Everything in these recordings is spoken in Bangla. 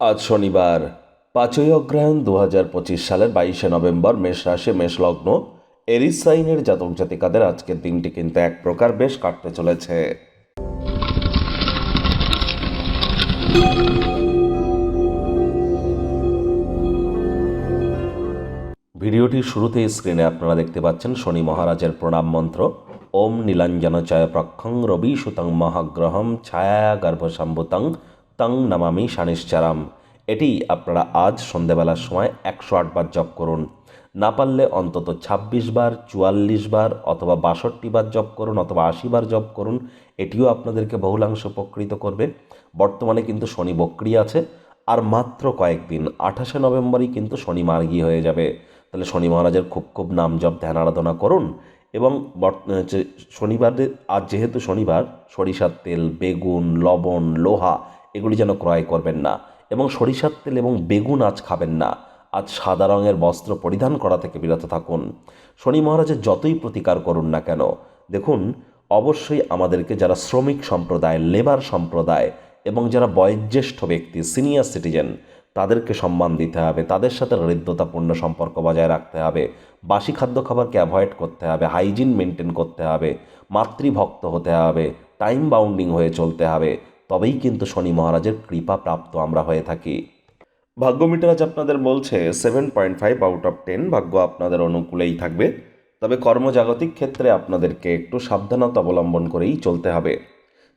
আজ শনিবার, পাঁচই অগ্রহায়ণ দু হাজার পঁচিশ সালের বাইশে নভেম্বর, মেষ রাশি, মেষ লগ্ন, এরিস সাইনের জাতক জাতিকাদের আজকের দিনটি কিন্তু এক প্রকার বেশ কাটতে চলেছে। ভিডিওটির শুরুতে স্ক্রিনে আপনারা দেখতে পাচ্ছেন শনি মহারাজের প্রণাম মন্ত্র। ওম নীলাঞ্জন চয় প্রক্ষং রবি সুতং মহাগ্রহম ছায়া গর্ভসম্ভুতং তং নামামি শানিশ্চারাম এটি আপনারা আজ সন্ধেবেলার সময় একশো আটবার জপ করুন। না পারলে অন্তত ছাব্বিশ বার, চুয়াল্লিশ বার অথবা বাষট্টি বার জপ করুন অথবা আশি বার জপ করুন, এটিও আপনাদেরকে বহুলাংশ উপকৃত করবে। বর্তমানে কিন্তু শনি বক্রি আছে, আর মাত্র কয়েকদিন আঠাশে নভেম্বরই কিন্তু শনি মার্গী হয়ে যাবে। তাহলে শনি মহারাজের খুব খুব নাম জপ, ধ্যান আরাধনা করুন এবং শনিবারের আজ যেহেতু শনিবার, সরিষার তেল, বেগুন, লবণ, লোহা এগুলি যেন ক্রয় করবেন না এবং সরিষার তেল এবং বেগুন আজ খাবেন না। আজ সাদা রঙের বস্ত্র পরিধান করা থেকে বিরত থাকুন। শনি মহারাজের যতই প্রতিকার করুন না কেন, দেখুন, অবশ্যই আমাদেরকে যারা শ্রমিক সম্প্রদায়, লেবার সম্প্রদায় এবং যারা বয়োজ্যেষ্ঠ ব্যক্তি, সিনিয়র সিটিজেন, তাদেরকে সম্মান দিতে হবে, তাদের সাথে হৃদ্যতাপূর্ণ সম্পর্ক বজায় রাখতে হবে, বাসি খাদ্য খাবারকে অ্যাভয়েড করতে হবে হাইজিন মেনটেন করতে হবে, মাতৃভক্ত হতে হবে টাইম বাউন্ডিং হয়ে চলতে হবে তবেই কিন্তু শনি মহারাজের কৃপা প্রাপ্ত আমরা হয়ে থাকি। ভাগ্য মিটার আজ আপনাদের বলছে seven point five out of ten ভাগ্য আপনাদের অনুকূলেই থাকবে। তবে কর্মজাগতিক ক্ষেত্রে আপনাদেরকে একটু সাবধানতা অবলম্বন করেই চলতে হবে।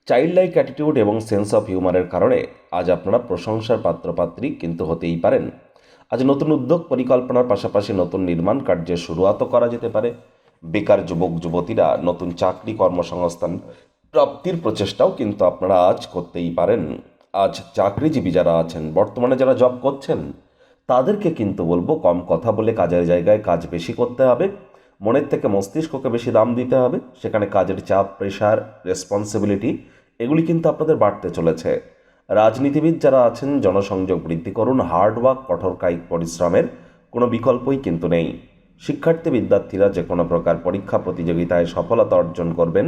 চাইল্ড লাইক অ্যাটিটিউড এবং সেন্স অফ হিউমারের কারণে আজ আপনারা প্রশংসার পাত্রপাত্রী কিন্তু হতেই পারেন। আজ নতুন উদ্যোগ পরিকল্পনার পাশাপাশি নতুন নির্মাণ কার্যের শুরুয়াতও করা যেতে পারে। বেকার যুবক যুবতীরা নতুন চাকরি কর্মসংস্থান প্রাপ্তির প্রচেষ্টাও কিন্তু আপনারা আজ করতেই পারেন। আজ চাকরিজীবী যারা আছেন, বর্তমানে যারা জব করছেন, তাদেরকে কিন্তু বলব কম কথা বলে কাজের জায়গায় কাজ বেশি করতে হবে। মনের থেকে মস্তিষ্ককে বেশি দাম দিতে হবে। সেখানে কাজের চাপ প্রেশার রেসপন্সিবিলিটি এগুলি কিন্তু আপনাদের বাড়তে চলেছে। রাজনীতিবিদ যারা আছেন, জনসংযোগ বৃদ্ধি করুন হার্ড ওয়ার্ক কঠোর কায়িক পরিশ্রমের কোনো বিকল্পই কিন্তু নেই। শিক্ষার্থী, বিদ্যার্থীরা যে কোনো প্রকার পরীক্ষা প্রতিযোগিতায় সফলতা অর্জন করবেন।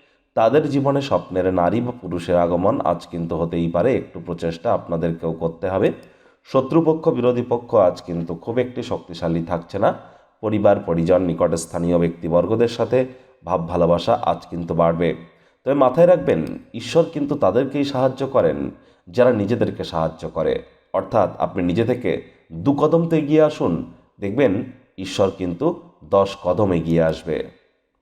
তাদের জীবনে স্বপ্নের নারী বা পুরুষের আগমন আজ কিন্তু হতেই পারে, একটু প্রচেষ্টা আপনাদেরকেও করতে হবে। শত্রুপক্ষ, বিরোধী পক্ষ আজ কিন্তু খুব একটি শক্তিশালী থাকছে না। পরিবার, পরিজন, নিকটে স্থানীয় ব্যক্তিবর্গদের সাথে ভাব ভালোবাসা আজ কিন্তু বাড়বে। তবে মাথায় রাখবেন, ঈশ্বর কিন্তু তাদেরকেই সাহায্য করেন, যারা নিজেদেরকে সাহায্য করে। অর্থাৎ আপনি নিজে থেকে দু কদম তো এগিয়ে আসুন, দেখবেন ঈশ্বর কিন্তু দশ কদম এগিয়ে আসবে।